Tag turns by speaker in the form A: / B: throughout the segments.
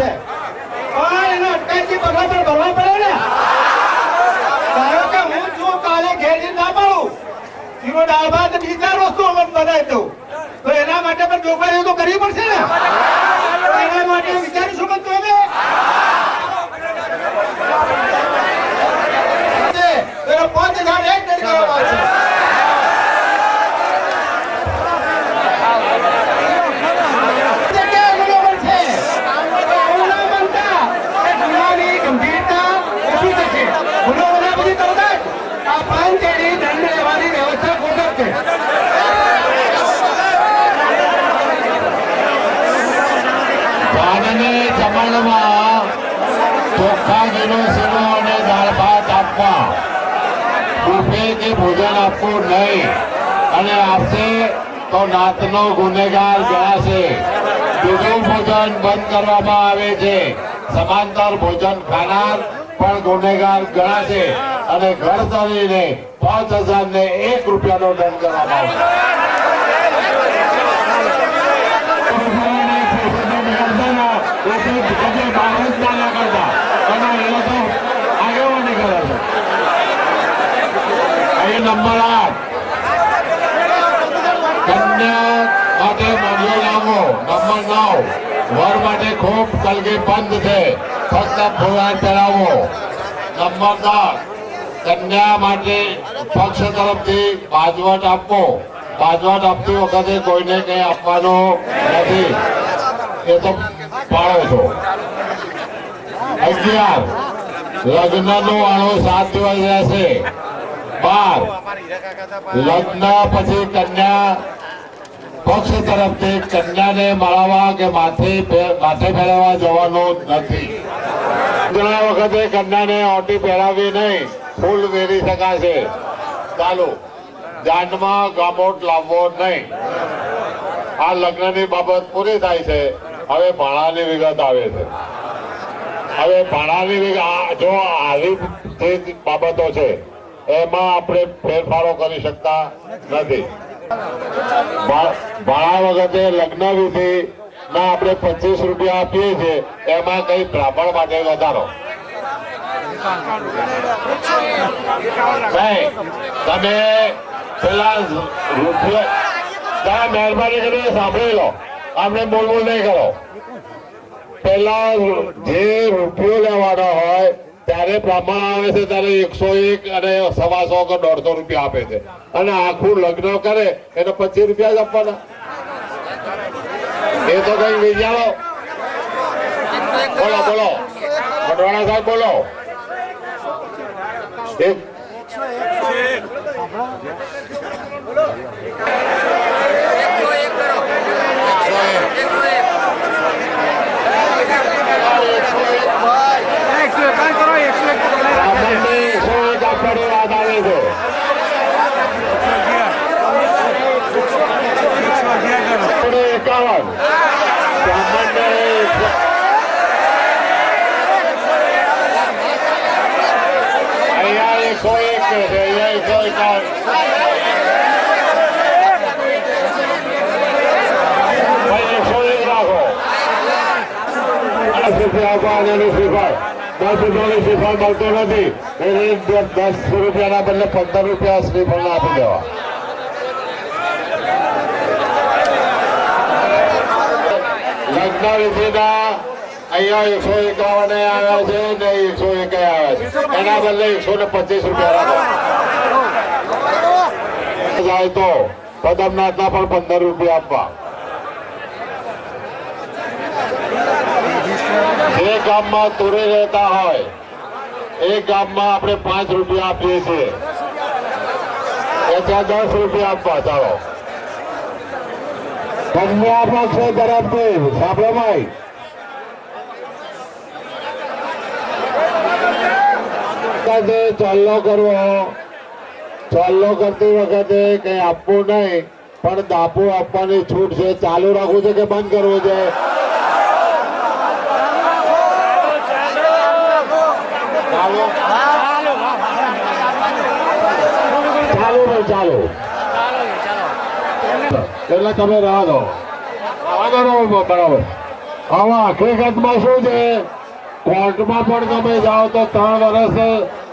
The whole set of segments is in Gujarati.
A: છે. પણ એનો અટકાયતી પગલા ભરવા પડે ને. ધારો કે હું કાલે ઘેર ના પાડું. જીરો દાળ ભાત બીજા વસ્તુ અમે બનાવી દઉં. તો એના માટે પણ જોગવાઈઓ તો કરવી પડશે ને. એના માટે વિચારીશું કે તમે પાંચ હજાર એક કરવામાં જગ્યાએ ગુનો બનશે. આવું ના બનતા કે ગુનાની ગંભીરતા ઓછી થશે. ગુનો બન્યા પછી તરત જ આ પાંચ એડી દંડ લેવાની વ્યવસ્થા ગોઠવશે.
B: પાનને જમણમાં ચોખ્ખા ઘીનો અને દાળ ભાત આપવા. બુફે કે ભોજન આપવું નહીં. અને આપશે તો નાતનો ગુનેગાર ગણાશે. બીજું ભોજન બંધ કરવામાં આવે છે. સમાંતર ભોજન ખાનાર પણ ગુનેગાર ગણાશે. અને ઘર ચડીને પાંચ હજાર ને એક રૂપિયાનો દંડ કરવામાં આવશે. તરફથી બાજવટ આપવો બાજવટ આપતી વખતે કોઈને કંઈ આપવાનો નથી. એ તો પાડો છો. અગિયાર. લગ્નનો વાળો સાત દિવસ રહેશે. બાર. લગ્ન પછી કન્યા, પક્ષ તરફથી કન્યાને મળવા કે માથે માથે ફેરવવા જવાનું નથી. ઘણા વખતે કન્યાને ઓટી પહેરાવી નહીં, ફૂલ વેરી શકાશે. ચાલુ, જાનમાં ગામોટ લાવવો નહીં. આ લગ્નની બાબત પૂરી થાય છે. હવે ભાણાની વિગત આવે છે. હવે ભાણાની વિગત જો આવી બાબતો છે એમાં આપણે ફેરફારો કરી શકતા નથી. ભાડા વખતે લગ્ન વિધિ ના આપણે પચીસ રૂપિયા આપીએ છીએ, એમાં કઈ બ્રાહ્મણ માટે વધારો. તમે પેલા રૂપિયા મહેરબાની કરીને સાંભળી લો. આપણે બોલ બોલ નહીં કરો. પેલા જે રૂપિયો લેવાનો હોય ત્યારે બ્રાહ્મણ આવે છે ત્યારે એકસો એક અને સવાસો કે દોઢસો રૂપિયા આપે છે. અને આખું લગ્ન કરે, એને પચીસ રૂપિયા જ આપવાના. એ તો કઈ વિચારો. બોલો બોલો. મટવાણા સાહેબ, બોલો. એક. બ્રાહ્મણને એકસો એક આપવાની વાત આવે છે આપણે એકાવન બ્રાહ્મણને એકસો- અહીંયા એકસો એક છે અહીંયા એકસો એકાવન ભાઈ એકસો એક રાખો દસ રૂપિયા આપવા અને શ્રીફળ દસ રૂપિયાની શ્રીફળ મળતો નથી એને દસ રૂપિયાના બદલે પંદર રૂપિયા શ્રીફળ આપી દેવા લગ્ન વિધિના અહીંયા એકસો એકાવન આવ્યા છે ને એકસો એક આવ્યા છે એના બદલે એકસો ને પચીસ રૂપિયા રાખો જાય તો પદમનાથના પણ પંદર રૂપિયા આપવા જે ગામમાં તુરે રહેતા હોય, એ ગામમાં આપણે પાંચ રૂપિયા આપીએ છીએ. ત્યાં દસ રૂપિયા આપવા, ચાલો. કન્યા પક્ષ તરફથી સાંભળો વખતે કરવો. ચોલ્લો કરતી વખતે કઈ આપવું નહીં, પણ દાપુ આપવાની છૂટ છે. ચાલુ રાખવું છે કે બંધ કરવું છે? ચાલુ એટલે તમે રાહ દો. આવા બરાબર. આવા હકીકતમાં શું છે? કોર્ટમાં પણ તમે જાઓ તો ત્રણ વર્ષ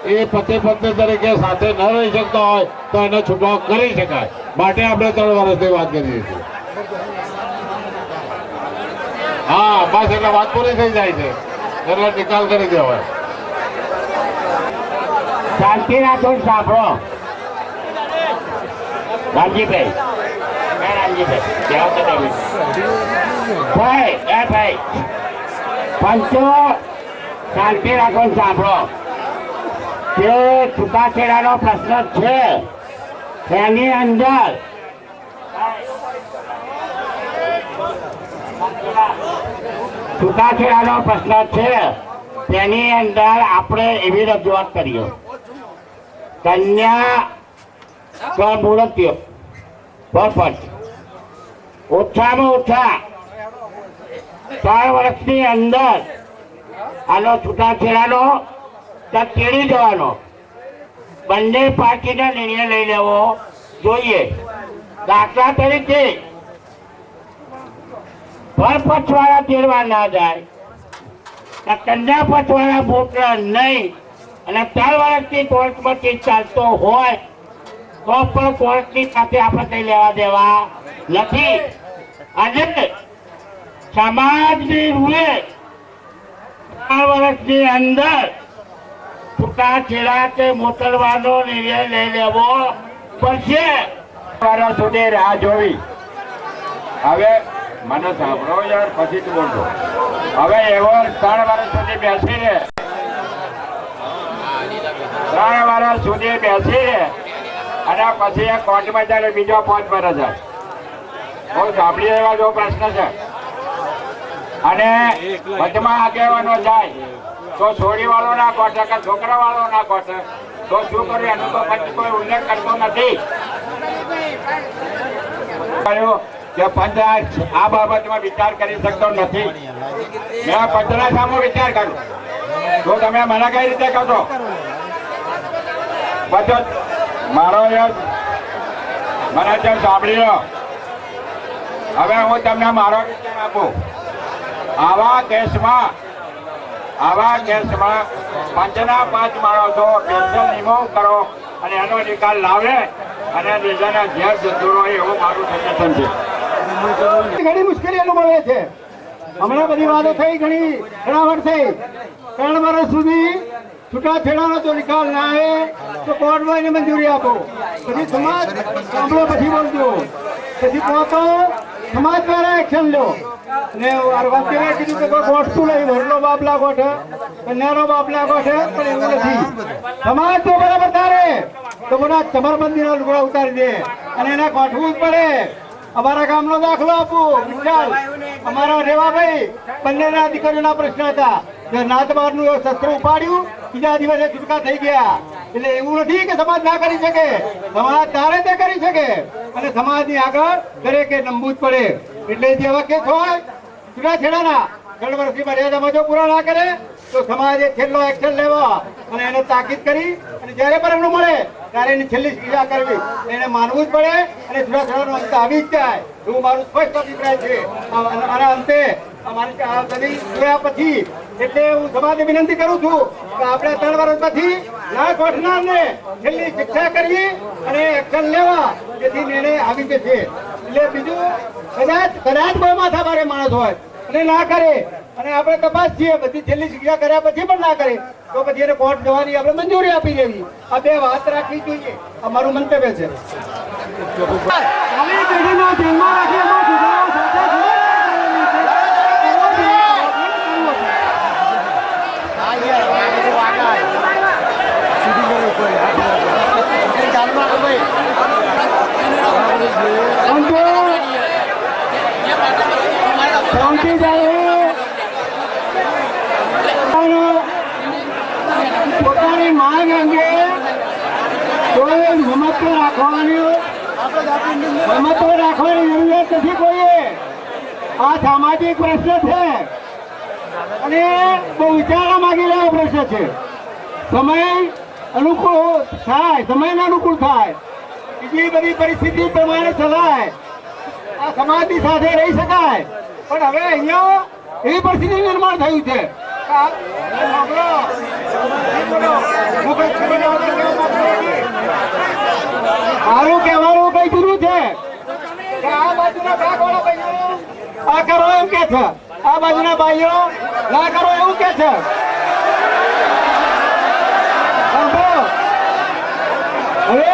B: એ પતિ પત્ની તરીકે સાથે ન રહી શકતા હોય તો એને છૂટો કરી શકાય. માટે આપણે ત્રણ વર્ષની વાત કરીએ છીએ. હા, બસ એટલે વાત પૂરી થઈ જાય છે. એટલે નિકાલ કરી દેવાય.
C: શાંતિ રાખો ને સાંભળો. રામજીભાઈ હે રામજીભાઈ જાઓ તો તમે. ભાઈ, એ ભાઈ. પંચો. શાંતિ રાખો સાંભળો. તે છૂટાછેડાનો પ્રશ્ન છે તેની અંદર છૂટાછેડાનો પ્રશ્ન છે, તેની અંદર આપણે એવી રજૂઆત કરીએ. કન્યા કર મૂર્ત્ય ઓછામાં ઓછા ત્રણ વર્ષની અંદર આનો છૂટાછેડાનો કે કેળી જવાનો. બંને પાર્ટીને નિર્ણય લઈ લેવો જોઈએ. દાખલા તરીકે પરપક્ષ વાળા તેડવા ના જાય કન્યા વાળા વોટ નહીં, અને ત્રણ વર્ષથી કેસ ચાલતો હોય તો પણ કોર્ટની સાથે આપણે કઈ લેવા દેવા નથી. અને સમાજની રૂએ ત્રણ વર્ષની અંદર છૂટાછેડા કે મોકલવાનો નિર્ણય લઈ લેવો પડશે. વર્ષ સુધી રાહ જોવી. હવે મને સાંભળો યાર, પછી જ બોલજો હવે એવો ત્રણ વર્ષ સુધી બેસી રહે. ત્રણ વર્ષ સુધી બેસી રહે. અને પછી એ કોર્ટમાં જાય બીજો પાંચ વર્ષ જાય. બહુ સાંભળી એવા જો પ્રશ્ન છે. અને વચમાં આગેવાનો જાય. તો છોડી વાળો ના કોટે કે છોકરા વાળો ના કોટે તો શું કર્યું? એનો તો પંચ કોઈ ઉલ્લેખ કરતો નથી. કહ્યું કે પંચ આ બાબતમાં વિચાર કરી શકતો નથી. મેં પંચના સામે વિચાર કર્યો. તો તમે મને કઈ રીતે કહો છો? મારો યશ મને જેમ સાંભળી લો હવે હું તમને મારો આપું. આવા કેસમાં આવા કેસમાં પંચના પાંચ માણસો પેન્શન નિમણૂક કરો અને એનો નિકાલ લાવે અને બીજાના ઘેર રહે એવું મારું સજેશન છે.
A: ઘણી મુશ્કેલી અનુભવે છે. હમણાં બધી વાતો થઈ, ઘણી ઘણાવટ થઈ. ત્રણ વર્ષ સુધી છૂટાછેડાનો તો નિકાલ ના આવે, તો કોર્ટમાં એને મંજૂરી આપો. પછી સમાજ આપણે પછી બોલજો. પછી પહોંચો સમાજ દ્વારા એક્શન લો. ને વકીલે કીધું કે કોઈ ગોઠતું નહીં વરનો બાપલા છે કન્યાનો બાપલા છે પણ એવું નથી. સમાજ તો બરાબર તારે. તો બધા ચમરબંધીના લુગડા ઉતારી દે અને એને ગોઠવું જ પડે. અમારા ગામનો દાખલો આપું. વિશાલ અમારા રેવાભાઈ બંનેના દીકરીઓના પ્રશ્ન હતા. નાતબારનું શસ્ત્ર ઉપાડ્યું, બીજા દિવસે છૂટકા થઈ ગયા. એટલે એવું નથી કે સમાજ ના કરી શકે. સમાજ તારે તે કરી શકે. અને સમાજની આગળ દરેકે નમવું જ પડે. એટલે જે હવે કેસ હોય છૂટાછેડાના ત્રણ વર્ષની મર્યાદામાં જો પૂરા ના કરે, તો સમાજે છેલ્લો એક્શન લેવા. અને એને તાકીદ કરી, અને જ્યારે પણ એમનું મળે, ત્યારે એની છેલ્લી શિક્ષા કરવી. એને માનવું જ પડે, અને છૂટાછેડાનો અંત આવી જ જાય. એવું મારું સ્પષ્ટ અભિપ્રાય છે. અને અંતે, અમારી બધી જોયા પછી એટલે હું સમાજને વિનંતી કરું છું કે આપણે ત્રણ વર્ષ પછી ના ગોઠનારને છેલ્લી શિક્ષા કરવી અને એક્શન લેવા. જેથી નિર્ણય આવી જશે એટલે બીજું, કદાચ કદાચ કોઈ માથા ભારે માણસ હોય અને ના કરે, અને આપણે તપાસ છીએ, બધી છેલ્લી શિક્ષા કર્યા પછી પણ ના કરે, તો પછી એને કોર્ટ જવાની આપણે મંજૂરી આપી દેવી. આ બે વાત રાખવી જોઈએ. અમારું મંતવ્ય છે નવી પેઢીના ધ્યાનમાં રાખી એમાં સુધારો સાથે સુધારો કરેલી છે. કરવો જોઈએ. સમજો. શાંતિ જાય પોતાની માંગ અંગે કોઈ રમતો રાખવાની રમતો રાખવાની જરૂરિયાત નથી કોઈએ. આ સામાજિક પ્રશ્ન છે. અને બહુ વિચારવા માંગી રહ્યો પ્રશ્ન છે. સમય અનુકૂળ થાય, સમયને અનુકૂળ થાય. બીજી બધી પરિસ્થિતિ પ્રમાણે ચલાય. આ સમાજની સાથે રહી શકાય. પણ હવે અહીંયા
D: એવી પરિસ્થિતિ નિર્માણ થયું છે. મારું કહેવાનું કઈ જુદું છે. આ કરો એમ કે છે. આ બાજુના ભાઈઓ, ના કરો એવું કે છે. હવે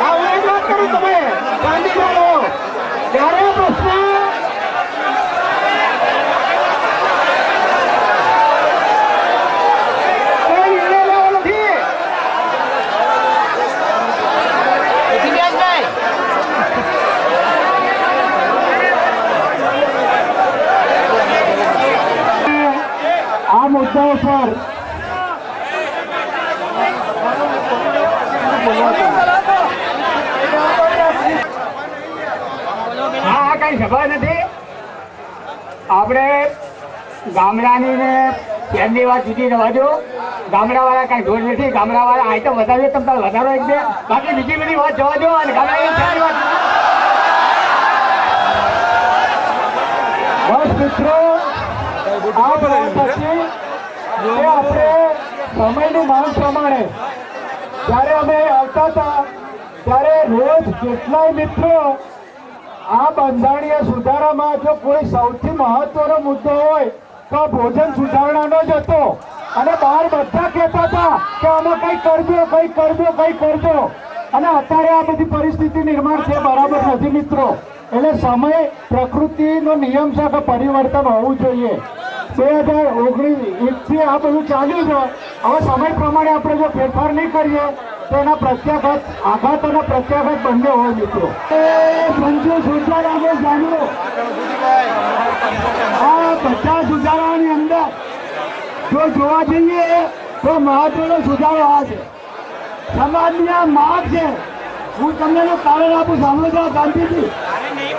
D: આ હું કરું તમે ગાંધી જાણો ત્યારે પ્રશ્ન કોઈ નિર્ણય લેવો નથી આ મુદ્દાઓ પર હા હા કઈ સભા નથી આપણે ગામડાની ને વાત જુદી રહેવા દો ગામડાવાળા કઈ ઢોર નથી. ગામડાવાળા આ તો વધારે તમે તારે વધારો એક બે. બાકી બીજી બધી વાત જવા દો અને ગામડાની વાત. બસ મિત્રો પછી આપણે સમયની માંગ પ્રમાણે જ્યારે અમે આવતા હતા ત્યારે રોજ કેટલાય મિત્રો આ બંધારણીય સુધારામાં જો કોઈ સૌથી મહત્વનો મુદ્દો હોય તો ભોજન સુધારણાનો જ હતો. અને બહાર બધા કહેતા હતા કે અમે કઈ કરજો કઈ કરજો કઈ કરજો. અને અત્યારે આ બધી પરિસ્થિતિ નિર્માણ છે, બરાબર નથી મિત્રો. એટલે સમય પ્રકૃતિનો નિયમ છે કે પરિવર્તન હોવું જોઈએ. બે હજાર ઓગણીસ એકથી આ બધું ચાલ્યું છે. હવે સમય પ્રમાણે આપણે જો ફેરફાર નહીં કરીએ, તો એના પ્રત્યાઘાત, આઘાત અને પ્રત્યાઘાત બંને હોય મિત્રો. સંજુ પંચો જાણ્યું. આ બધા અંદર જો જોવા જઈએ તો મહત્વનો સુધારો આ છે. સમાજની આ માગ છે. હું તમને કારણ આપું સાંભળો ગાંધીજી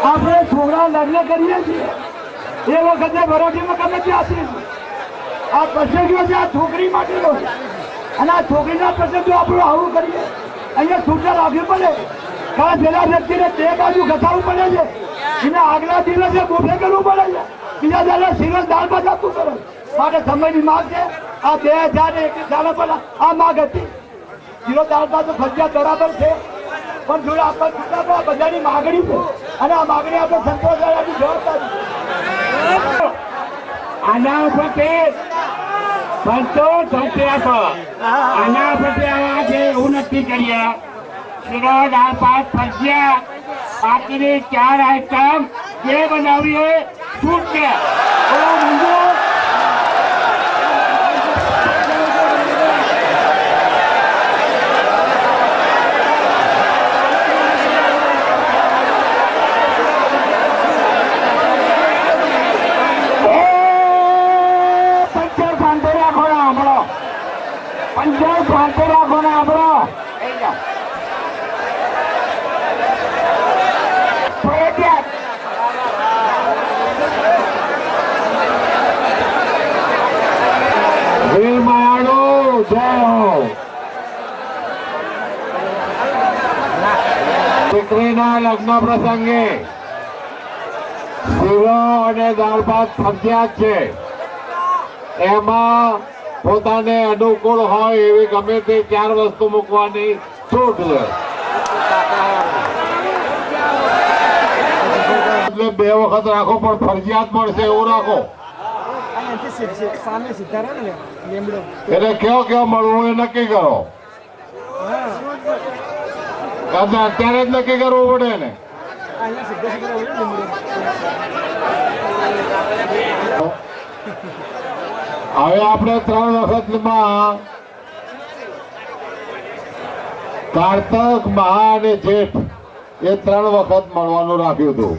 D: આપણે છોકરા લગ્ન કરીએ છીએ. એ વખતે વરાઠીમાં ગમે આપીએ છીએ આ પ્રસંગો છે, આ છોકરી માટેનો. અને આ છોકરીના પ્રસંગો આપણું આવું કરીએ. અહીંયા છૂટા રાખવી પડે. કારણ પેલા વ્યક્તિને તે બાજુ ઘસાડવું પડે છે. એને આગલા દિવસે બુફે કરવું પડે છે. બીજા દાદા સિરસ દાળ ભાત આપવું પડે. છે. માટે સમયની માંગ છે આ બે હજાર એકવીસ સાલ પહેલા આ માંગ હતી. જીરો ચાલતા તો ફરજિયાત બરાબર છે. પણ જોડે આપણે છૂટા આ બધાની માગણી છે. અને આ માગણી આપણે સંતોષવાની જવાબદારી આના ઉપરથી પંચો ધોતી રાખો આના ઉપરથી આવા જે એવું નક્કી કરીએ. શીરો દાળ ભાત ભજીયા બાકીની ચાર આઈટમ જે હોય છૂટ છે બોલો મંજૂર પંચર શાંતિ રાખો ને આપણો પંચર શાંતિ રાખો ને આપણો ફરજિયાત વીર માયાળુ જય હો
B: દીકરીના લગ્ન પ્રસંગે શીરો અને દાળ ભાત ફરજિયાત છે. એમાં પોતાને અનુકૂળ હોય એવી ગમે તે ચાર વસ્તુ મૂકવાની છૂટ છે. એટલે બે વખત રાખો પણ ફરજિયાત મળશે એવું રાખો. એટલે કયો કયો મળવું એ નક્કી કરો. અત્યારે જ નક્કી કરવું પડે ને હવે આપણે ત્રણ વખતમાં કારતક મહા અને જેઠ એ ત્રણ વખત મળવાનું રાખ્યું હતું.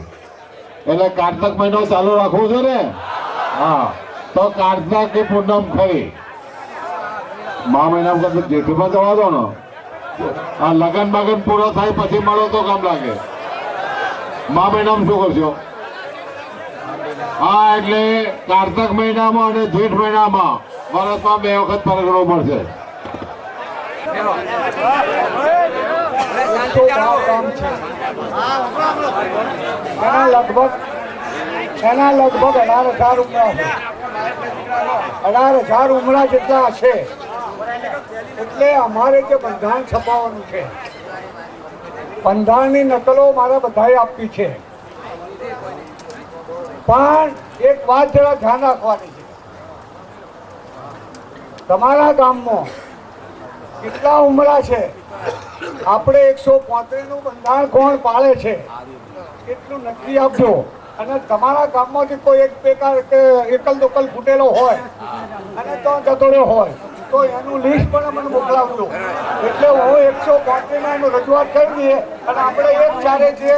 B: એટલે કારતક મહિનો ચાલુ રાખવું છે ને? હા. તો કારતક કે પૂનમ ખરી. મા મહિના જેઠમાં જવા દો ને. આ લગન બગન પૂરો થાય પછી મળો તો કામ લાગે. મા મહિનામાં શું કરશો? હા, એટલે કારતક મહિનામાં અને જેઠ મહિનામાં વર્ષમાં બે વખત પરગણો
E: કામ
D: લગભગ
E: એના લગભગ અઢાર હજાર ઉમરા અઢાર હજાર ઉમરા જેટલા છે એટલે અમારે જે બંધારણ છપાવવાનું છે, બંધારણની નકલો મારે બધાએ આપી છે. પણ એક વાત જરા ધ્યાન રાખવાની છે. તમારા ગામમાં કેટલા ઉમરા છે? આપણે એકસો પોત્રીસનું બંધારણ કોણ પાળે છે? એટલું નક્કી આપજો. અને તમારા ગામમાંથી કોઈ એક બેકાર કે એકલ દોકલ ફૂટેલો હોય, અને તો જતો હોય. તો એનું લિસ્ટ પણ મને મોકલાવજો એટલે હું એકસો પાંત્રીસમાં એનું રજૂઆત કરી દઈએ અને આપણે એક ચારે જે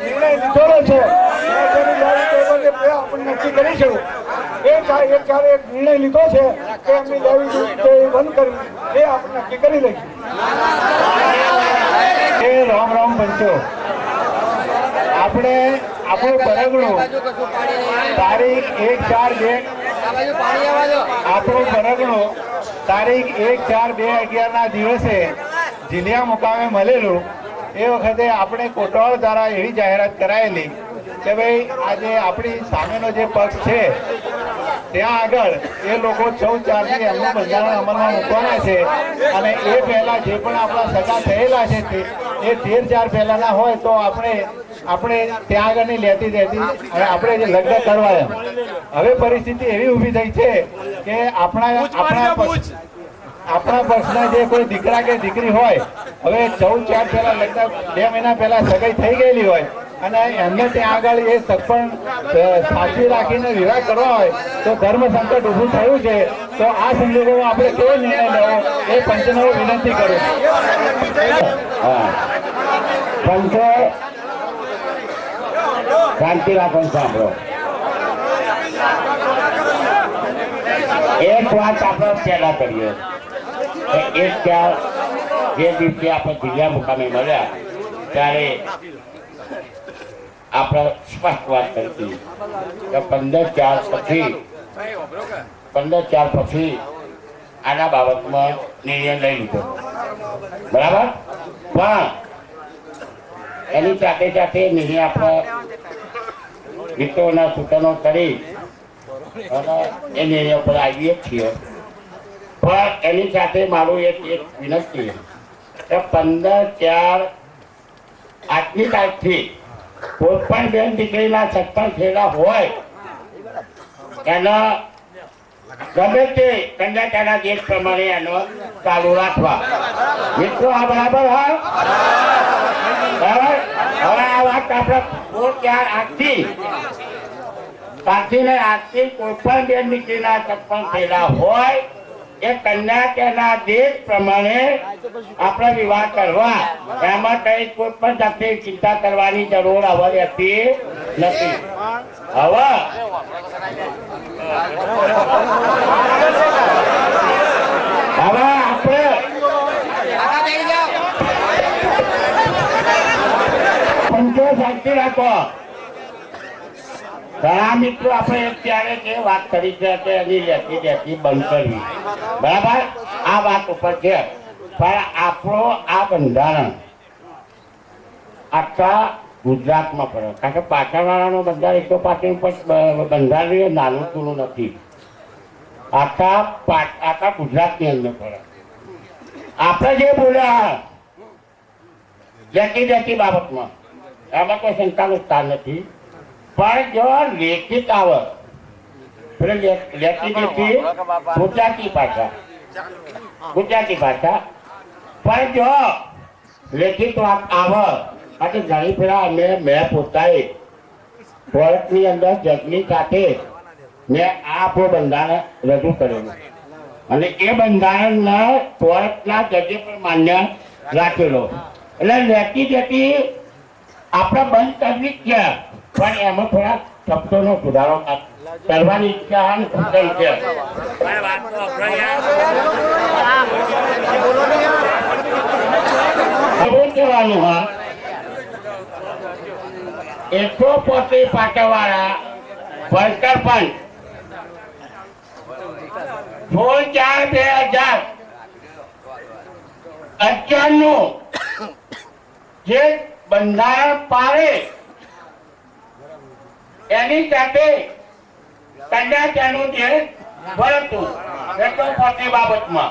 E: નિર્ણય લીધેલો છે એ આપણે નક્કી કરીશું. એ એક ચારે એક નિર્ણય લીધો છે કે એમની લેવી તે બંધ કરવી એ આપણે નક્કી કરી લઈશું.
F: એ રામ રામ પંચો. આપણે આપણું પરગણું તારીખ એક ચાર બે આપણું બરગડું તારીખ એક ચાર બે અગિયાર ના દિવસે જિલ્લા મુકામે મળેલું. એ વખતે આપણે કોટવાળ દ્વારા એવી જાહેરાત કરાયેલી કે ભાઈ, આજે આપણી સામેનો જે પક્ષ છે, ત્યાં આગળ એ લોકો ચૌદ ચારથી એમનું બંધારણ અમલમાં મૂકવાના છે અને એ પહેલા જે પણ આપણા સગા થયેલા છે તે એ તેર ચાર પહેલાના હોય તો આપણે આપણે ત્યાં આગળની લેતી દેતી. અને આપણે જે લગ્ન કરવા એમ. હવે પરિસ્થિતિ એવી ઊભી થઈ છે કે આપણા આપણા આપણા પક્ષના જે કોઈ દીકરા કે દીકરી હોય હવે ચૌદ ચાર પહેલા લગ્ન બે મહિના પહેલા સગાઈ થઈ ગયેલી હોય અને એમને ત્યાં આગળ એ અ, સાચવી રાખીને વિવાહ કરવા હોય તો ધર્મ સંકટ ઊભું થયું છે. તો આ સંજોગોમાં આપણે કેવો નિર્ણય લેવો એ પંચને વિનંતી કરું.
C: પંચો શાંતિ રાખો સાંભળો. એક વાત આપણે પહેલા કરીએ. એક ચાર જે દિવસે આપણે જિલ્લા મુકામે મળ્યા ત્યારે આપણે સ્પષ્ટ વાત કરી કે પંદર ચાર પછી, પંદર ચાર પછી આના બાબતમાં નિર્ણય લઈ લીધો. બરાબર? પણ એની સાથે સાથે નિર્ણય આપણે મિત્રોના સૂચનો કરી અને એ નિર્ણય પર આવીએ છીએ. પણ એની સાથે મારું એક એક વિનંતી કે પંદર ચાર આજની તારીખથી કોઈ પણ બેન દીકરીના સત્તર થયેલા હોય, એનો ગમે તે કંડાટાના દેશ પ્રમાણે એનો ચાલુ રાખવા. મિત્રો, આ બરાબર હા? બરાબર? હવે આ વાત આપણે કોઈ ચાર આજથી કાઢીને આજથી કોઈ પણ બેન દીકરીના સત્પન થયેલા હોય એ કન્યા તેના દેશ પ્રમાણે આપણે વિવાહ કરવા. એમાં કઈ કોઈ પણ જાતની ચિંતા કરવાની જરૂર હવે હતી નથી. હવે હવે આપણે પંચો શાંતિ રાખો. ઘણા મિત્રો આપણે અત્યારે જે વાત કરી છે કે એની લેતી દેતી બંધ કરવી. બરાબર? આ વાત ઉપર છે. પણ આપણો આ બંધારણ આખા ગુજરાતમાં પડે કારણ કે પાટણવાળાનો બંધારણ એકસો પાટણ બંધારણ નાનું ટૂનું નથી. આખા આખા ગુજરાતની અંદર પડે આપણે જે બોલ્યા લેતી દેતી બાબતમાં એમાં કોઈ શંકાનું સ્થાન નથી. પણ જો લેખિત આવે પેલે લે- લેતી દેતી ગુજરાતી ભાષા. ગુજરાતી ભાષા. પણ જો લેખિત વાત આવે આજે ઘણી ફેરા અમે મેં પોતાએ ભારતની અંદર જગની સાથે મેં આ આપણું બંધારણ રજૂ કરેલું. અને એ બંધારણના ભારતના જજે પણ માન્ય રાખેલો. એટલે લેતી જતી આપણે બંધ કરવી છે પણ એમાં થોડા શબ્દોનો સુધારો કરવાની ઈચ્છા છે. એકસો પોતે પાટવાળા ભણતર પણ સોળ ચાર બે હજાર. અગિયાર જે બંધારણ પાડે એની સાથે કન્યા ત્યાંનું જે ભરતું એટલો બાબતમાં.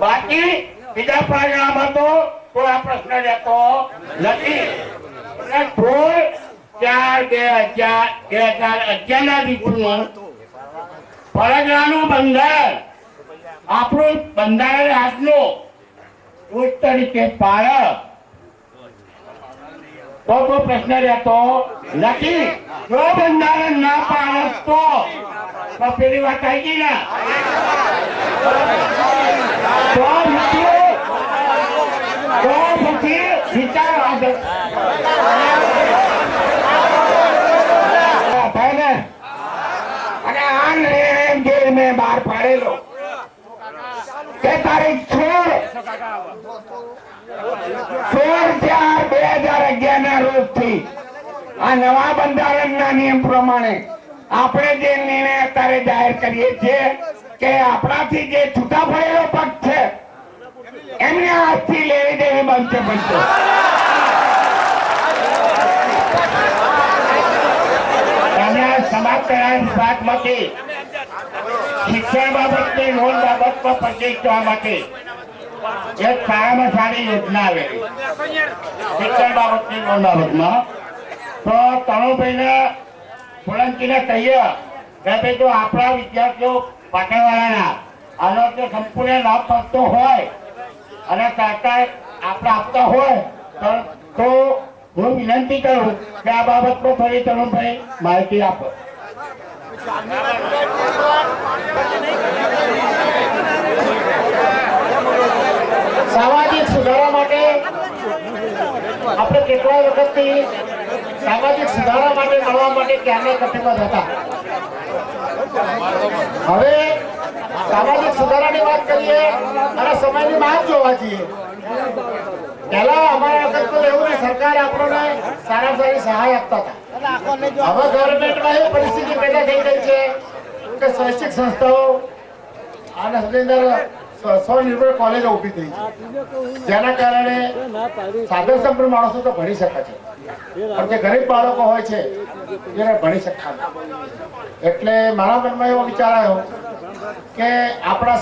C: બાકી બીજા પ્રોગ્રામમાં તો કોઈ આ પ્રશ્ન રહેતો નથી. સોળ ચાર બે હજાર બે હજાર અગિયાર ના દિવસનું બંધારણ, આપણું બંધારણ આજનું ઉચ્ચ તરીકે પાડે. તો કોઈ પ્રશ્ન રહેતો નથી જો બંધારણ ના પાડે તો તો પેલી વાત આવી ગઈ ને તો મિત્રો તો પછી વિચારો આગળ થાય ને અને આ નિર્ણય જે મેં બહાર પાડેલો તે તારીખ સોળ સોળ ચાર શિક્ષણ બાબતની નોંધ બાબતમાં પ્રતિષ્ઠા માટે એક સારામાં સારી યોજના આવેલી. શિક્ષણ બાબતની લોન બાબતમાં. તો તણુભાઈને સોલંકીને કહીએ કે ભાઈ જો આપણા વિદ્યાર્થીઓ પાટણવાળાના આનો જો સંપૂર્ણ લાભ મળતો હોય અને સરકાર આપણે આપતા હોય, તો હું વિનંતી કરું કે આ બાબતમાં ફરી તરુણભાઈ માહિતી આપો.
G: સામાજિક સુધારા માટે આપણે કેટલા વખતથી સામાજિક સુધારા માટે મળવા માટે ક્યારેય કટિબદ્ધ હતા. હવે સામાજિક સુધારાની વાત કરીએ અને સમયની માંગ જોવા જઈએ. પહેલા અમારા વખત તો એવું ને સરકાર આપણને સારા સારી સહાય આપતા હતા. હવે ગવર્મેન્ટમાં એવી પરિસ્થિતિ પેદા થઈ ગઈ છે કે શૈક્ષિક સંસ્થાઓ અને અંદર સ્વનિર્ભર કોલેજો ઊભી થઈ છે. જેના કારણે સાધન સંપન્ન માણસો તો ભણી શકે છે. પણ જે ગરીબ બાળકો હોય છે, એને ભણી શકતા એટલે મારા મનમાં એવો વિચાર આવ્યો કે આપણા